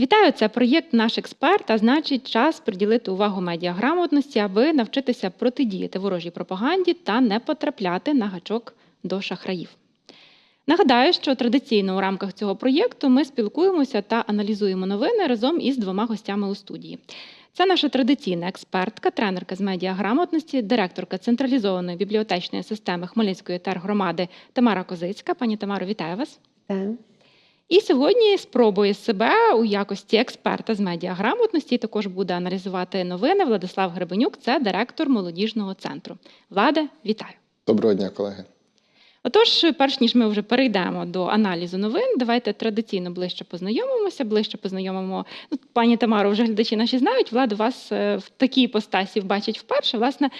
Вітаю! Це проєкт Наш експерт, а значить, час приділити увагу медіаграмотності, аби навчитися протидіяти ворожій пропаганді та не потрапляти на гачок до шахраїв. Нагадаю, що традиційно у рамках цього проєкту ми спілкуємося та аналізуємо новини разом із двома гостями у студії. Це наша традиційна експертка, тренерка з медіаграмотності, директорка централізованої бібліотечної системи Хмельницької тергромади Тамара Козицька. Пані Тамаро, вітаю вас. Так. І сьогодні спробує себе у якості експерта з медіаграмотності. Також буде аналізувати новини Владислав Гребенюк, це директор молодіжного центру. Владе, вітаю! Доброго дня, колеги. Отож, перш ніж ми вже перейдемо до аналізу новин, давайте традиційно ближче познайомимося, ближче познайомимо. Ну, пані Тамаро, вже глядачі наші знають. Влада вас е, в такій постасі бачить вперше. Власне,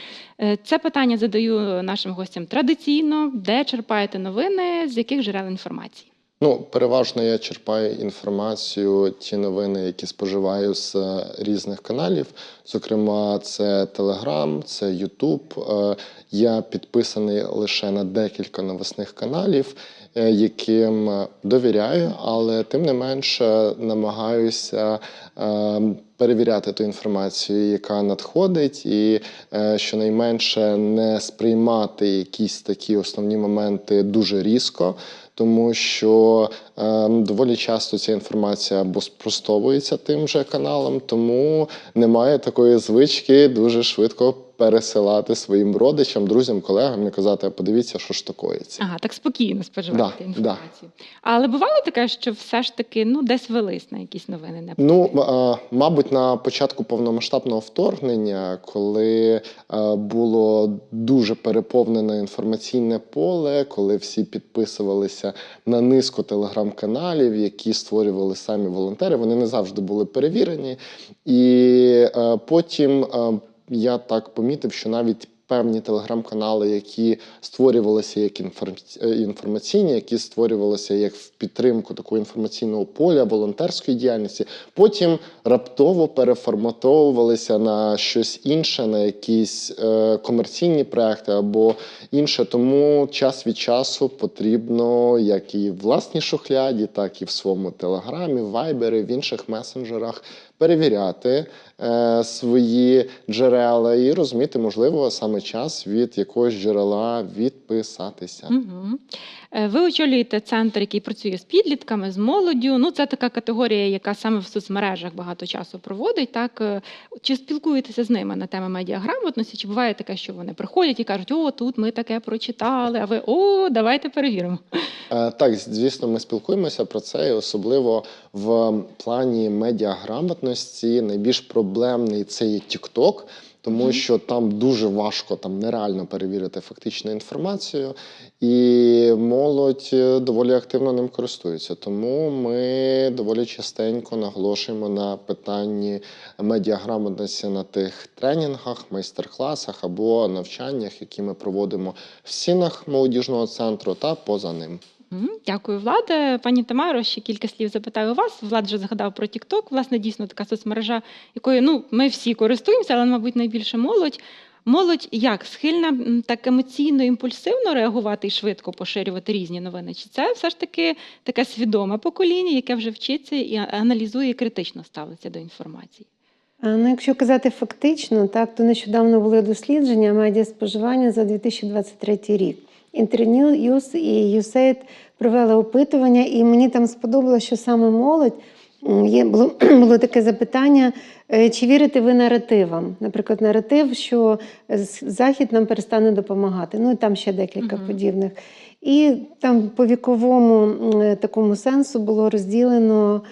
е, це питання задаю нашим гостям традиційно, де черпаєте новини, з яких джерел інформації. Ну, переважно я черпаю інформацію, ті новини, які споживаю з е, різних каналів. Зокрема, це Telegram, це YouTube. Е, Я підписаний лише на декілька новосних каналів, е, яким довіряю, але тим не менше намагаюся е, перевіряти ту інформацію, яка надходить, і е, щонайменше не сприймати якісь такі основні моменти дуже різко. Тому що е, доволі часто ця інформація або спростовується тим же каналом, тому немає такої звички дуже швидко пересилати своїм родичам, друзям, колегам і казати, подивіться, що ж такоїться. Ага, так спокійно споживаєте Да, інформацію. Але бувало таке, що все ж таки ну десь велись на якісь новини не Ну, е, мабуть, на початку повномасштабного вторгнення, коли е, було дуже переповнене інформаційне поле, коли всі підписувалися на низку телеграм-каналів, які створювали самі волонтери, вони не завжди були перевірені. І е, потім е, я так помітив, що навіть певні телеграм-канали, які створювалися як е, інформаційні, які створювалися як в підтримку такого інформаційного поля, волонтерської діяльності, потім раптово переформатовувалися на щось інше, на якісь е, комерційні проекти або інше. Тому час від часу потрібно як і в власній шухляді, так і в своєму телеграмі, вайбері, в інших месенджерах перевіряти е, свої джерела і розуміти, можливо, саме час від якогось джерела відписатися. Угу. Ви очолюєте центр, який працює з підлітками, з молоддю. Ну, це така категорія, яка саме в соцмережах багато часу проводить. Так Е, чи спілкуєтеся з ними на теми медіаграмотності? Чи буває таке, що вони приходять і кажуть, о, тут ми таке прочитали, а ви о, давайте перевіримо. Е, Так, звісно, ми спілкуємося про це, і особливо в плані медіаграмотності найбільш проблемний це є TikTok, тому Мгм. що там дуже важко, там нереально перевірити фактичну інформацію, і молодь е, доволі активно ним користується. Тому ми доволі частенько наголошуємо на питанні медіаграмотності на тих тренінгах, майстер-класах або навчаннях, які ми проводимо в стінах молодіжного центру та поза ним. Дякую, Владе. Пані Тамаро, ще кілька слів запитаю вас. Влад вже згадав про TikTok. Власне, дійсно така соцмережа, якою ну, ми всі користуємося, але, мабуть, найбільше молодь. Молодь як схильна так емоційно, імпульсивно реагувати і швидко поширювати різні новини? Чи це все ж таки таке свідоме покоління, яке вже вчиться і аналізує і критично ставиться до інформації? Ну, якщо казати фактично, так, то нещодавно були дослідження медіаспоживання за 2023 рік. Internews і USAID провели опитування, і мені там сподобалося, що саме молодь є було, було таке запитання: е, чи вірите ви наративам? Наприклад, наратив, що Захід нам перестане допомагати. Ну і там ще декілька Мгм. подібних. І там по віковому е, такому сенсу було розділено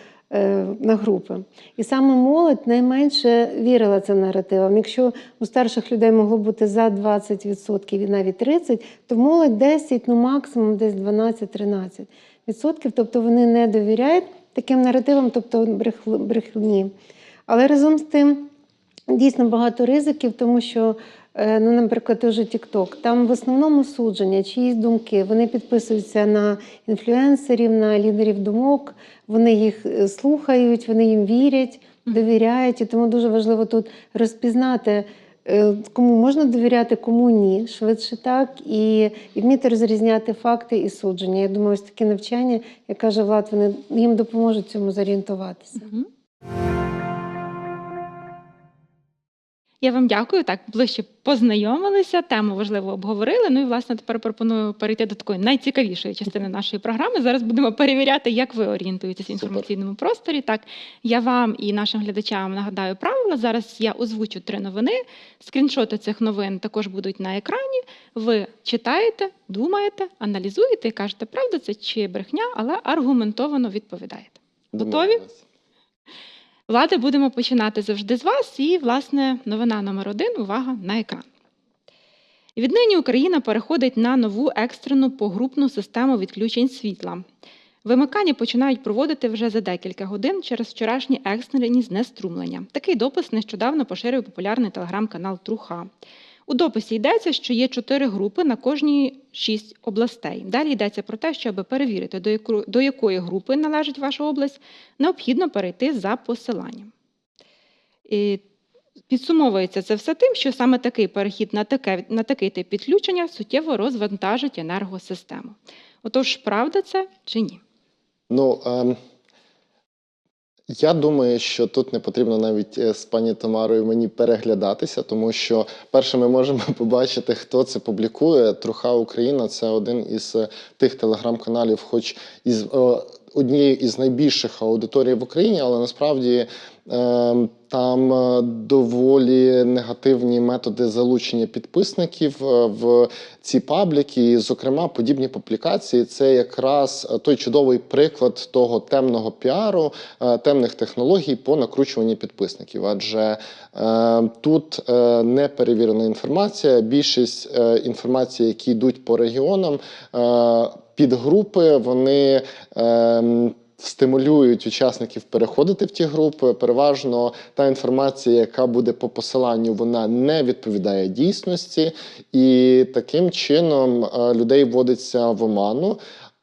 на групи. І саме молодь найменше вірила цим наративам. Якщо у старших людей могло бути за 20% і навіть 30%, то молодь 10, ну максимум десь 12-13%. Тобто вони не довіряють таким наративам, тобто брехні. Але разом з тим дійсно багато ризиків, тому що, е, ну, наприклад, той же TikTok, там в основному судження, чиїсь думки, вони підписуються на інфлюенсерів, на лідерів думок, вони їх е, слухають, вони їм вірять, довіряють. І тому дуже важливо тут розпізнати е, кому можна довіряти, кому ні. Швидше так, і, і вміти розрізняти факти і судження. Я думаю, ось такі навчання, як каже Влад, вони їм допоможуть цьому зорієнтуватися. Мгм. Я вам дякую. Так, ближче познайомилися, тему важливо обговорили. Ну і власне тепер пропоную перейти до такої найцікавішої частини нашої програми. Зараз будемо перевіряти, як ви орієнтуєтесь в Супер. інформаційному просторі. Так, я вам і нашим глядачам нагадаю правила. Зараз я озвучу три новини. Скріншоти цих новин також будуть на екрані. Ви читаєте, думаєте, аналізуєте і кажете, правда це чи брехня, але аргументовано відповідаєте. Готові? Влади, будемо починати завжди з вас. І, власне, новина номер один. Увага на екран. Віднині Україна переходить на нову екстрену погрупну систему відключень світла. Вимикання починають проводити вже за декілька годин через вчорашні екстрені знеструмлення. Такий допис нещодавно поширив популярний телеграм-канал Труха. У дописі йдеться, що є чотири групи на кожній шість областей. Далі йдеться про те, що аби перевірити, до якої групи належить ваша область, необхідно перейти за посиланням. І підсумовується це все тим, що саме такий перехід на, таке, на такий тип підключення суттєво розвантажить енергосистему. Отож, правда це чи ні? Ну, ем, я думаю, що тут не потрібно навіть е, з пані Тамарою мені переглядатися, тому що перше ми можемо побачити, хто це публікує. Труха Україна це один із е, тих телеграм-каналів, хоч із однією із найбільших аудиторій в Україні, але насправді там е, доволі негативні методи залучення підписників е, в ці пабліки. І, зокрема, подібні публікації це якраз е, той чудовий приклад того темного піару, темних технологій по накручуванні підписників. Адже тут не перевірена інформація. Більшість інформації, які йдуть по регіонам, підгрупи, вони. Стимулюють учасників переходити в ті групи. Переважно та інформація, яка буде по посиланню, вона не відповідає дійсності, і таким чином е, людей вводиться в оману,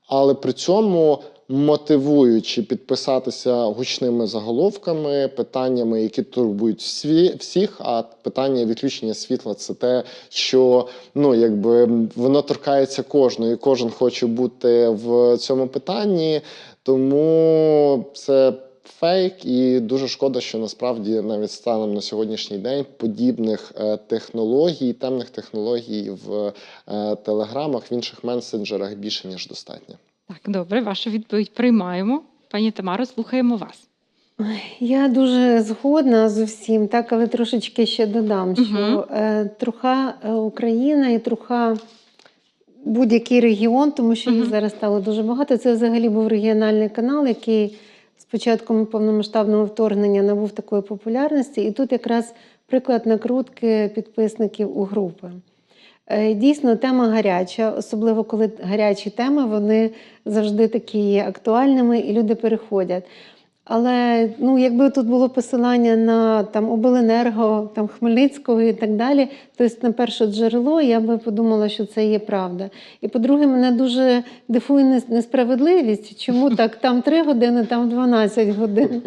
але при цьому мотивуючи підписатися гучними заголовками, питаннями, які турбують всі, всіх. А питання відключення світла це те, що ну якби воно торкається кожного, і кожен хоче бути в цьому питанні. Тому це фейк, і дуже шкода, що насправді навіть станом на сьогоднішній день подібних е, технологій, темних технологій в е, телеграмах, в інших месенджерах більше ніж достатньо. Так, добре, вашу відповідь приймаємо. Пані Тамаро, слухаємо вас. Я дуже згодна з усім, так, але трошечки ще додам, що Мгм. е, труха е, Україна і труха будь-який регіон, тому що їх зараз стало дуже багато. Це взагалі був регіональний канал, який з початком повномасштабного вторгнення набув такої популярності. І тут якраз приклад накрутки підписників у групи. Е, Дійсно, тема гаряча, особливо коли гарячі теми, вони завжди такі є актуальними і люди переходять. Але ну, якби тут було посилання на там, обленерго, там, Хмельницького і так далі, тобто на перше джерело, я би подумала, що це є правда. І по-друге, мене дуже дифує несправедливість, чому так там 3 години, там 12 годин.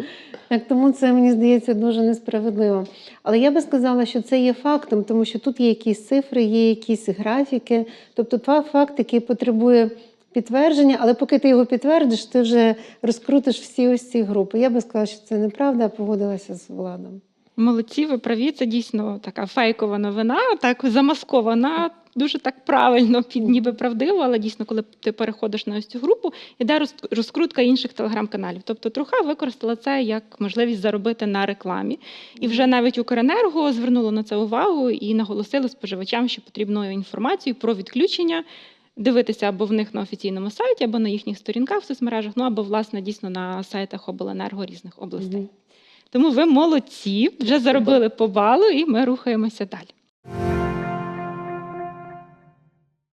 Так, тому це мені здається дуже несправедливо. Але я би сказала, що це є фактом, тому що тут є якісь цифри, є якісь графіки. Тобто, два факт, який потребує підтвердження, але поки ти його підтвердиш, ти вже розкрутиш всі ось ці групи. Я би сказала, що це неправда, а погодилася з владом. Молодці, ви праві, це дійсно така фейкова новина, так замаскована, дуже так правильно, під ніби правдиво, але дійсно, коли ти переходиш на ось цю групу, іде розкрутка інших телеграм-каналів. Тобто Труха використала це як можливість заробити на рекламі. І вже навіть Укренерго звернуло на це увагу і наголосило споживачам, що потрібною інформацією про відключення. Дивитися або в них на офіційному сайті, або на їхніх сторінках в соцмережах, ну або власне дійсно на сайтах обленерго різних областей. Мгм. Тому ви молодці, вже заробили по балу, і ми рухаємося далі.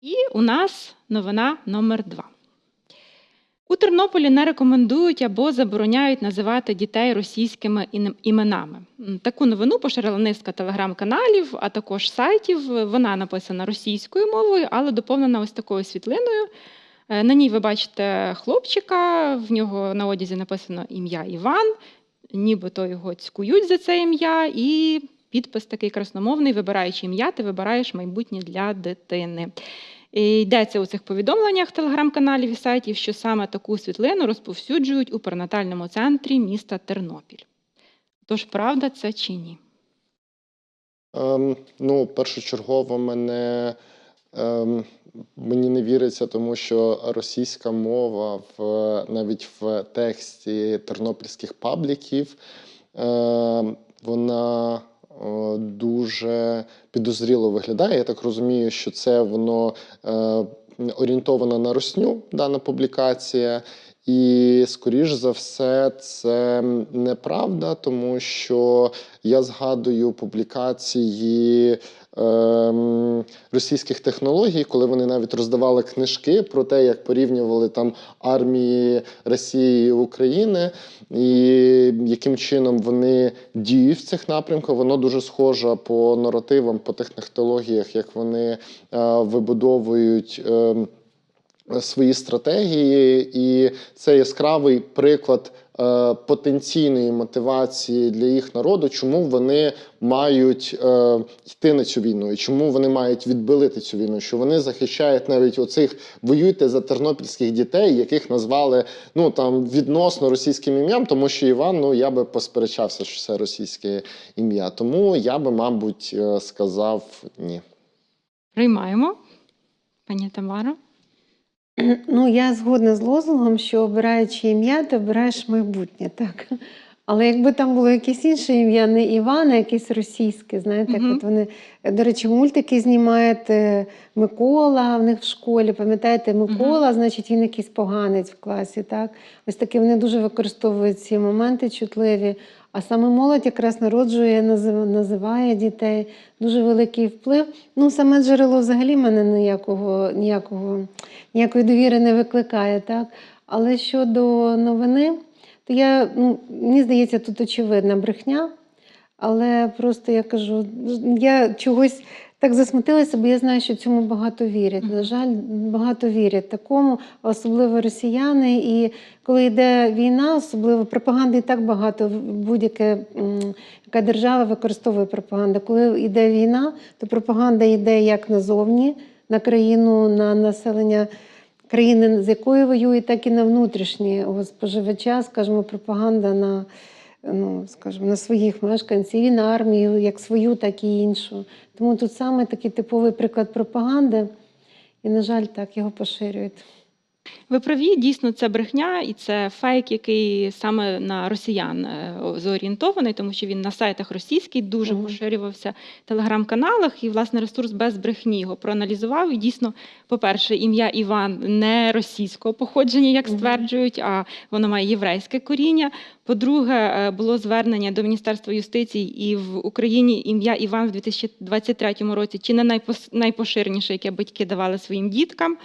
І у нас новина номер два. У Тернополі не рекомендують або забороняють називати дітей російськими іменами. Таку новину поширила низка телеграм-каналів, а також сайтів. Вона написана російською мовою, але доповнена ось такою світлиною. Е, На ній ви бачите хлопчика, в нього на одязі написано ім'я Іван, нібито його цькують за це ім'я, і підпис такий красномовний, вибираючи ім'я, ти вибираєш майбутнє для дитини. І йдеться у цих повідомленнях телеграм-каналів і сайтів, що саме таку світлину розповсюджують у перинатальному центрі міста Тернопіль. Тож правда це чи ні? Ем, ну, першочергово мене ем, мені не віриться, тому що російська мова в навіть в тексті тернопільських пабліків ем, вона дуже підозріло виглядає. Я так розумію, що це воно е, орієнтовано на росню, дана публікація. І, скоріш за все, це неправда, тому що я згадую публікації російських технологій, коли вони навіть роздавали книжки про те, як порівнювали там армії Росії і України, і яким чином вони діють в цих напрямках. Воно дуже схоже по наративам, по тих технологіях, як вони е, вибудовують. ем, свої стратегії, і це яскравий приклад потенційної мотивації для їх народу, чому вони мають е, йти на цю війну, і чому вони мають відбилити цю війну, що вони захищають навіть оцих воюйте за тернопільських дітей, яких назвали ну там відносно російським ім'ям, тому що Іван, ну я би посперечався, що це російське ім'я. Тому я би, мабуть, е, сказав ні. Приймаємо. Пані Тамара. Ну, я згодна з лозунгом, що обираючи ім'я, ти обираєш майбутнє, так. Але якби там було якесь інше ім'я, не Іван, а якесь російське, знаєте, як от вони, до речі, мультики знімають е, Микола в них в школі. Пам'ятаєте, Микола, значить, він якийсь поганець в класі. так? Ось такі вони дуже використовують ці моменти чутливі. А саме молодь якраз народжує, називає дітей. Дуже великий вплив. Ну, саме джерело взагалі мене ніякого, ніякого, ніякої довіри не викликає. Так? Але щодо новини, то я, ну, мені здається, тут очевидна брехня. Але просто я кажу, я чогось так засмутилася, бо я знаю, що цьому багато вірять. На жаль, багато вірять такому, особливо росіяни. І коли йде війна, особливо пропаганди і так багато. Будь-яке яка держава використовує пропаганду. Коли йде війна, то пропаганда йде як назовні, на країну, на населення країни, з якою воює, так і на внутрішнього споживача, скажімо, пропаганда на, ну, скажімо, на своїх мешканців і на армію, як свою, так і іншу. Тому тут саме такий типовий приклад пропаганди, і, на жаль, так його поширюють. Ви праві, дійсно, це брехня і це фейк, який саме на росіян е, зорієнтований, тому що він на сайтах російський дуже поширювався в телеграм-каналах, і власне ресурс без брехні його проаналізував. І дійсно, по-перше, ім'я Іван не російського походження, як стверджують, а воно має єврейське коріння. По-друге, е, було звернення до Міністерства юстиції, і в Україні ім'я Іван в 2023 році чи не найпоширеніше, яке батьки давали своїм діткам.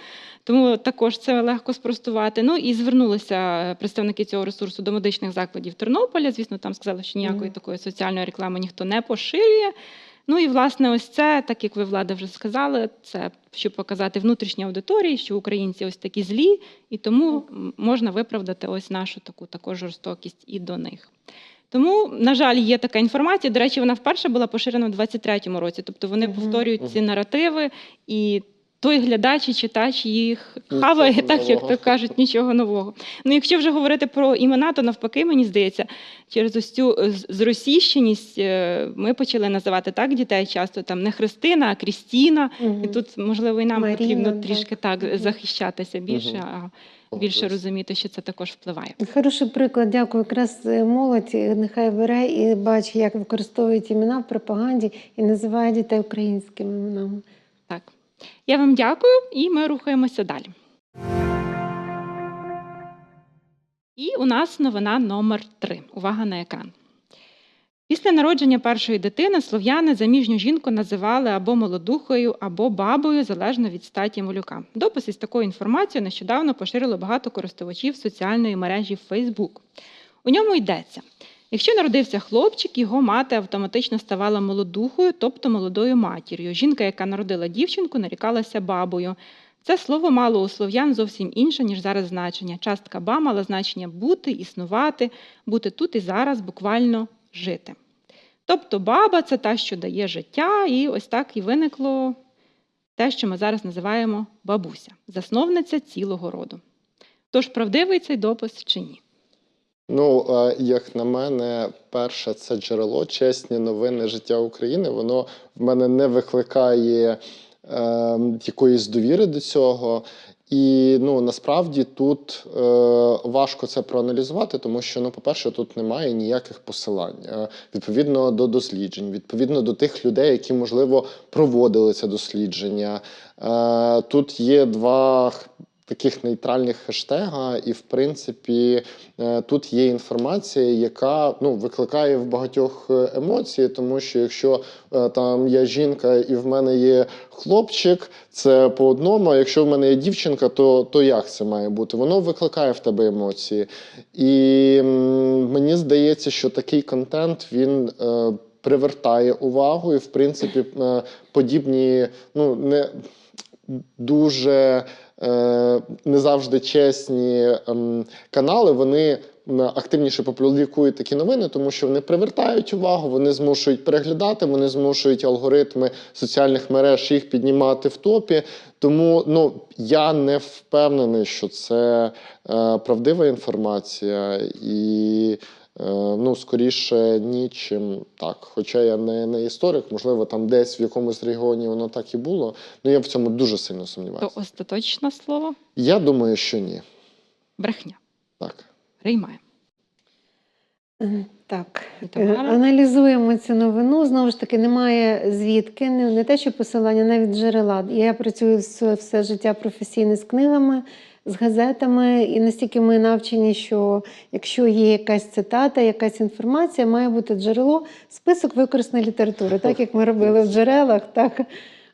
Тому також це легко спростувати. Ну і звернулися представники цього ресурсу до медичних закладів Тернополя. Звісно, там сказали, що ніякої такої соціальної реклами ніхто не поширює. Ну і власне, ось це, так як ви влада вже сказали, це щоб показати внутрішній аудиторії, що українці ось такі злі, і тому можна виправдати ось нашу таку також жорстокість і до них. Тому, на жаль, є така інформація. До речі, вона вперше була поширена у 23-му році. Тобто вони повторюють ці наративи, і той глядач і читач їх Нічого хаває, так як то кажуть, нічого нового. Ну, якщо вже говорити про імена, то навпаки, мені здається, через ось цю е, зросійщеність е, ми почали називати так дітей часто там не Христина, а Крістіна. Мгм. І тут, можливо, і нам Маріна, потрібно так. трішки так захищатися більше, а більше розуміти, що це також впливає. Хороший приклад, дякую. Якраз е, молодь нехай бере і бачить, як використовують імена в пропаганді і називає дітей українськими іменами. Я вам дякую, і ми рухаємося далі. І у нас новина номер 3. Увага на екран. Після народження першої дитини слов'яни заміжню жінку називали або молодухою, або бабою, залежно від статі малюка. Допис із такою інформацією нещодавно поширило багато користувачів соціальної мережі Facebook. У ньому йдеться: якщо народився хлопчик, його мати автоматично ставала молодухою, тобто молодою матір'ю. Жінка, яка народила дівчинку, нарікалася бабою. Це слово мало у слов'ян зовсім інше, ніж зараз значення. Частка ба мала значення бути, існувати, бути тут і зараз, буквально жити. Тобто баба це та, що дає життя, і ось так і виникло те, що ми зараз називаємо бабуся, засновниця цілого роду. Тож правдивий цей допис чи ні? Ну, як на мене, перше це джерело, чесні новини життя України. Воно в мене не викликає е, якоїсь довіри до цього. І ну насправді тут е, важко це проаналізувати, тому що, ну, по-перше, тут немає ніяких посилань е, відповідно до досліджень, відповідно до тих людей, які можливо проводили це дослідження. Е, тут є два таких нейтральних хештега, і в принципі е, тут є інформація, яка ну викликає в багатьох е, емоції, тому що якщо е, там я жінка і в мене є хлопчик, це по одному. А якщо в мене є дівчинка, то, то як це має бути? Воно викликає в тебе емоції. І мені здається, що такий контент він. Привертає увагу, і в принципі подібні, ну не дуже не завжди чесні ем, канали, вони активніше публікують такі новини, тому що вони привертають увагу, вони змушують переглядати, вони змушують алгоритми соціальних мереж їх піднімати в топі. Тому ну, я не впевнений, що це е, правдива інформація і. Е, Ну, скоріше ні, чим так. Хоча я не, не історик, можливо, там десь в якомусь регіоні воно так і було. Ну я в цьому дуже сильно сумніваюся. То остаточне слово Я думаю, що ні. брехня. Так. Приймаємо. Е, Так, е, аналізуємо цю новину. Знову ж таки, немає звідки, не, не те, що посилання, навіть джерела. Я працюю все, все життя професійно з книгами, з газетами, і настільки ми навчені, що якщо є якась цитата, якась інформація, має бути джерело, список використаної літератури, так як ми робили в джерелах, так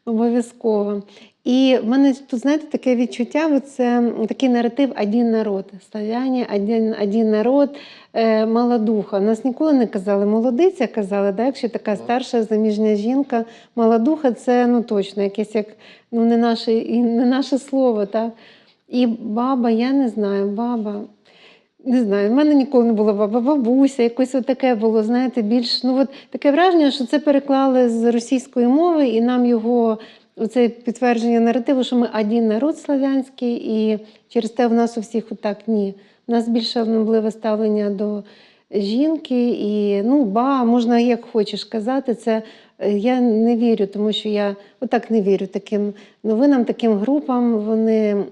обов'язково. І в мене тут, знаєте, таке відчуття, це такий наратив один народ. Славяні, один, один народ, е, малодуха. Нас ніколи не казали молодиця, казали, да? якщо така старша заміжня жінка, малодуха це ну точно якесь як ну, не, наше, не наше слово. Так? І баба, я не знаю, баба. Не знаю, в мене ніколи не було баба, бабуся, якось от таке було, знаєте, більш ну от таке враження, що це переклали з російської мови, і нам його оце підтвердження наративу, що ми один народ славянський, і через те в нас у всіх отак ні. У нас більше обнобливе ставлення до жінки, і ну, ба, можна як хочеш казати, це я не вірю, тому що я отак не вірю таким новинам, таким групам. Вони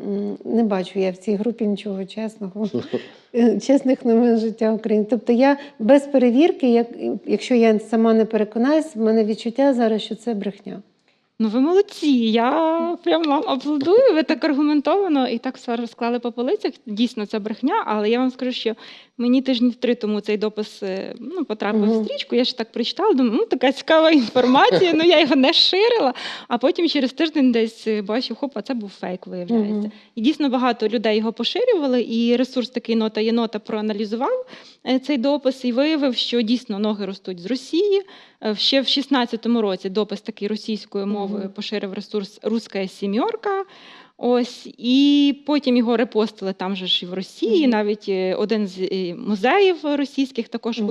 не бачу я в цій групі нічого чесного. Е, чесних новин життя України. Тобто я без перевірки, як, якщо я сама не переконаюсь, в мене відчуття зараз, що це брехня. Ну, ви молодці. Я прям вам аплодую. Ви так аргументовано і так все розклали по полицях. Дійсно, це брехня, але я вам скажу, що мені тижнів три тому цей допис е, ну, потрапив в стрічку. Я ж так прочитала, думаю, ну така цікава інформація. Ну я його не ширила. А потім через тиждень десь е, бачу, хоп, а це був фейк, виявляється. Мгм. І дійсно багато людей його поширювали, і ресурс такий нота єнота проаналізував е, цей допис і виявив, що дійсно ноги ростуть з Росії. Е, Ще в 16-му році допис такий російською мовою поширив ресурс Руська сім'єрка. Ось і потім його репостили там же ж і в Росії. Навіть е, один з е, музеїв російських також Мгм.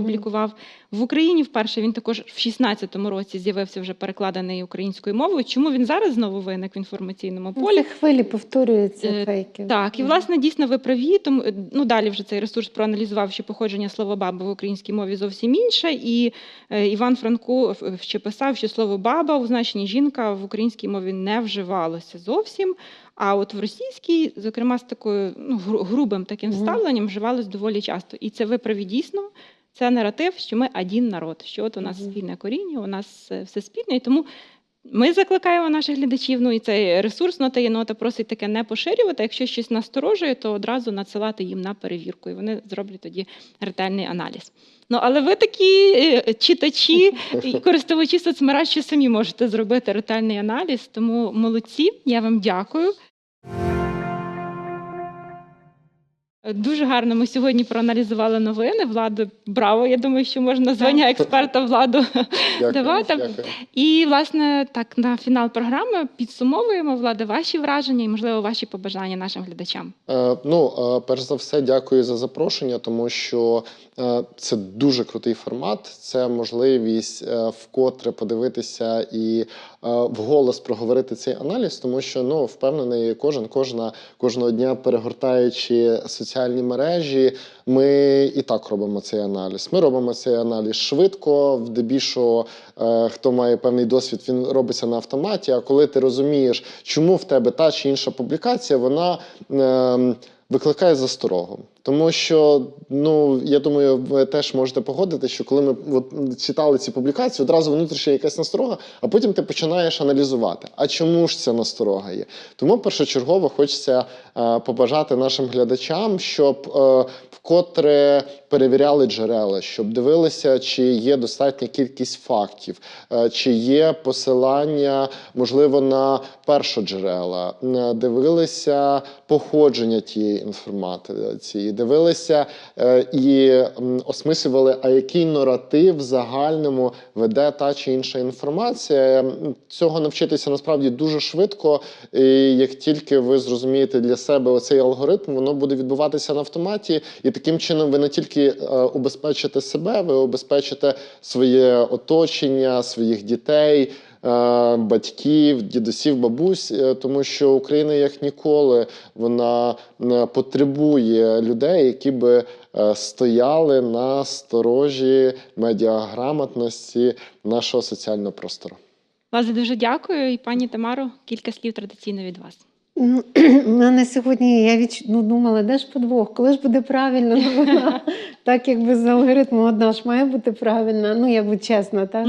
В Україні вперше він також в 16-му році з'явився вже перекладений українською мовою. Чому він зараз знову виник в інформаційному полі? Це хвилі повторюються Е, фейки. Так, і власне дійсно ви праві. Тому е, ну далі вже цей ресурс проаналізував, що походження слова баба в українській мові зовсім інше. І е, Іван Франко ще писав, що слово баба у значенні жінка в українській мові не вживалося зовсім. А от в російській, зокрема, з такою ну, грубим таким ставленням вживалось доволі часто. І це ви праві дійсно. Це наратив, що ми один народ, що от у нас спільне коріння, у нас е, все спільне. І тому ми закликаємо наших глядачів, ну і цей ресурс нота єнота просить таке не поширювати. Якщо щось насторожує, то одразу надсилати їм на перевірку, і вони зроблять тоді ретельний аналіз. Ну але ви такі е, читачі і користувачі соцмереж, що самі можете зробити ретельний аналіз. Тому молодці, я вам дякую. Дуже гарно ми сьогодні проаналізували новини. Владу, браво! Я думаю, що можна звання експерта владу Дякую. давати. Дякую. І, власне, так на фінал програми підсумовуємо влади ваші враження і, можливо, ваші побажання нашим глядачам. Е, Ну, е, перш за все, дякую за запрошення, тому що це дуже крутий формат. Це можливість е, вкотре подивитися і е, вголос проговорити цей аналіз, тому що ну впевнений, кожен, кожна кожного дня перегортаючи соціальні мережі, ми і так робимо цей аналіз. Ми робимо цей аналіз швидко, здебільшого, е, хто має певний досвід, він робиться на автоматі. А коли ти розумієш, чому в тебе та чи інша публікація, вона. Е, Викликає засторогу, тому що ну я думаю, ви теж можете погодити, що коли ми от, читали ці публікації, одразу внутрішня якась насторога, а потім ти починаєш аналізувати. А чому ж ця насторога є? Тому першочергово хочеться е, побажати нашим глядачам, щоб е, вкотре перевіряли джерела, щоб дивилися, чи є достатня кількість фактів, е, чи є посилання, можливо, на першоджерела, е, дивилися походження тієї інформації, дивилися е, і осмислювали, а який наратив загальному веде та чи інша інформація. Цього навчитися насправді дуже швидко. І як тільки ви зрозумієте для себе оцей алгоритм, воно буде відбуватися на автоматі, і таким чином ви не тільки е, убезпечите себе, ви убезпечите своє оточення, своїх дітей. Е, Батьків, дідусів, бабусь, е, тому що Україна як ніколи вона потребує людей, які би е, стояли на сторожі медіаграмотності нашого соціального простору. Власне, дуже дякую. І пані Тамаро, кілька слів традиційно від вас. Ну, мене сьогодні я відч... ну, думала, де ж подвох, коли ж буде правильна новина? так якби з алгоритму одна ж має бути правильна, ну якби чесно, так?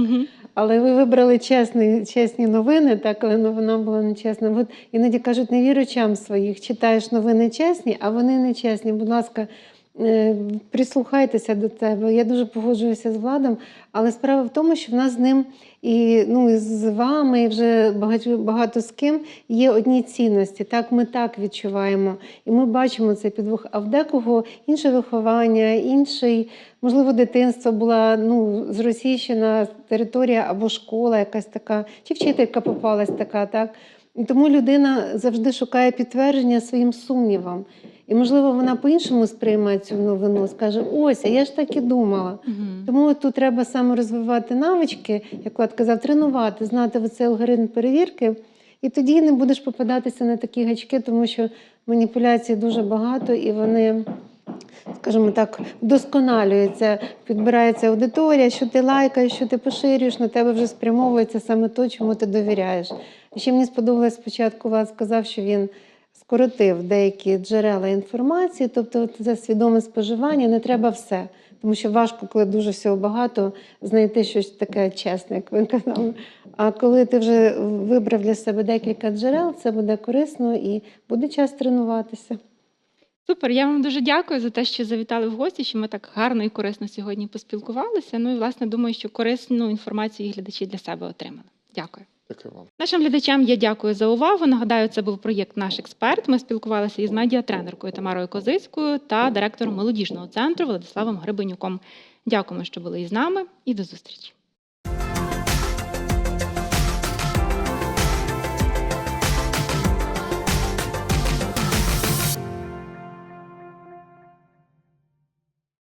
Але ви вибрали чесні, чесні новини, так, але новина була нечесна. От іноді кажуть, не вір своїх. Читаєш новини чесні, а вони нечесні. Будь ласка, прислухайтеся до тебе. Я дуже погоджуюся з владом, але справа в тому, що в нас з ним і ну, з вами, і вже багато, багато з ким є одні цінності. Так, ми так відчуваємо. І ми бачимо цей підвох. А в декого інше виховання, інший, можливо, дитинство була ну, зросійщена територія або школа якась така, чи вчителька попалась така, так? Тому людина завжди шукає підтвердження своїм сумнівам. І, можливо, вона по-іншому сприймає цю новину, скаже: ось, а я ж так і думала. Мгм. Тому тут треба саме розвивати навички, як Влад казав, тренувати, знати оцей алгоритм перевірки, і тоді не будеш попадатися на такі гачки, тому що маніпуляцій дуже багато і вони. Скажімо так, вдосконалюються, підбирається аудиторія, що ти лайкаєш, що ти поширюєш, на тебе вже спрямовується саме то, чому ти довіряєш. І ще мені сподобалось спочатку, Влад сказав, що він скоротив деякі джерела інформації, тобто це свідоме споживання, не треба все. Тому що важко, коли дуже всього багато, знайти щось таке чесне, як ви казали. А коли ти вже вибрав для себе декілька джерел, це буде корисно і буде час тренуватися. Супер, я вам дуже дякую за те, що завітали в гості, що ми так гарно і корисно сьогодні поспілкувалися. Ну і власне думаю, що корисну інформацію і глядачі для себе отримали. Дякую. Дякую вам. Нашим глядачам я дякую за увагу. Нагадаю, це був проєкт Наш експерт. Ми спілкувалися із медіатренеркою Тамарою Козицькою та директором молодіжного центру Владиславом Гребенюком. Дякуємо, що були із нами, і до зустрічі.